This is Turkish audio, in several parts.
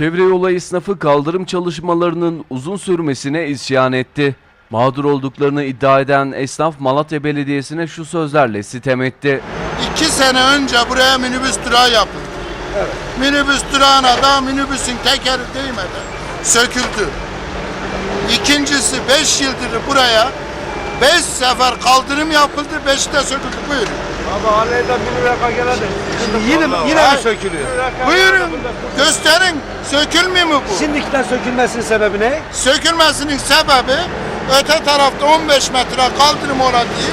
Çevre yolu esnafı kaldırım çalışmalarının uzun sürmesine isyan etti. Mağdur olduklarını iddia eden esnaf Malatya Belediyesi'ne şu sözlerle sitem etti. İki sene önce buraya minibüs durağı yapıldı. Minibüs durağına da minibüsün tekeri değmeden söküldü. İkincisi beş yıldır buraya beş sefer kaldırım yapıldı, beşi de söküldü. Buyurun. Abi haneden bir raka gene de. Şimdi yine mi, yine mi sökülüyor? Buyurun. Gösterin. Sökülmüyor mu bu? Şimdikinden sökülmesinin sebebi ne? Sökülmesinin sebebi öte tarafta 15 metre kaldırım orada değil.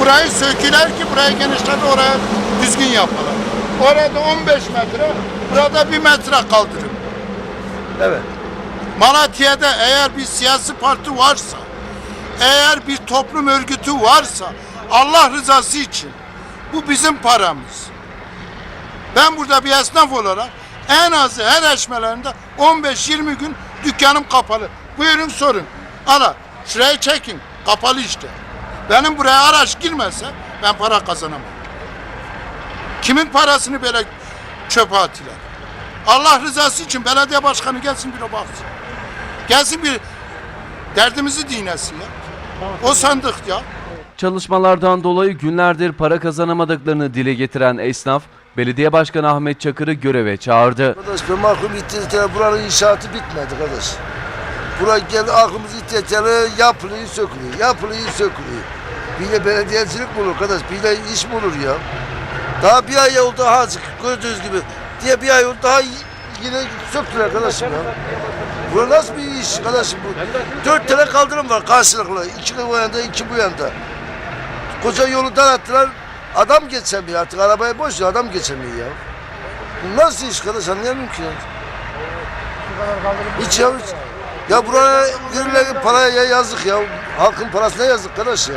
Burayı söküler ki burayı genişlet oraya düzgün yapalım. Orada 15 metre, burada 1 metre kaldırım. Evet. Malatya'da eğer bir siyasi parti varsa, eğer bir toplum örgütü varsa Allah rızası için bu bizim paramız. Ben burada bir esnaf olarak en azı her eşmelerinde 15-20 gün dükkanım kapalı. Buyurun sorun. Ala şurayı çekin. Kapalı işte. Benim buraya araç girmezse ben para kazanamam. Kimin parasını böyle çöpe atıyorlar? Allah rızası için belediye başkanı gelsin bir o baksın. Gelsin bir derdimizi dinlesin ya. O sandık ya. Çalışmalardan dolayı günlerdir para kazanamadıklarını dile getiren esnaf, Belediye Başkanı Ahmet Çakır'ı göreve çağırdı. Arkadaş ben mahkum ihtiyacı buranın inşaatı bitmedi kardeş. Bura geldi aklımız ihtiyacı yapılıyor sökülüyor, yapılıyor sökülüyor. Bir de belediyecilik mi olur kardeş, bir de iş mi olur ya? Daha bir ay oldu azıcık gördüğünüz gibi. Diye bir ay oldu daha yine söktüler arkadaşım ya. Bu nasıl bir iş kardeşim bu? Dört tane kaldırım var karşılıklı. İki bu yanda, iki bu yanda. Koca yolu daralttılar. Adam geçemiyor artık. Arabayı boş ver, adam geçemiyor ya. Bu nasıl iş kardeş anlayamıyorum ki ya. Hiç ya hiç. Ya buraya verilen paraya ya yazık ya. Halkın parasına yazık kardeş ya.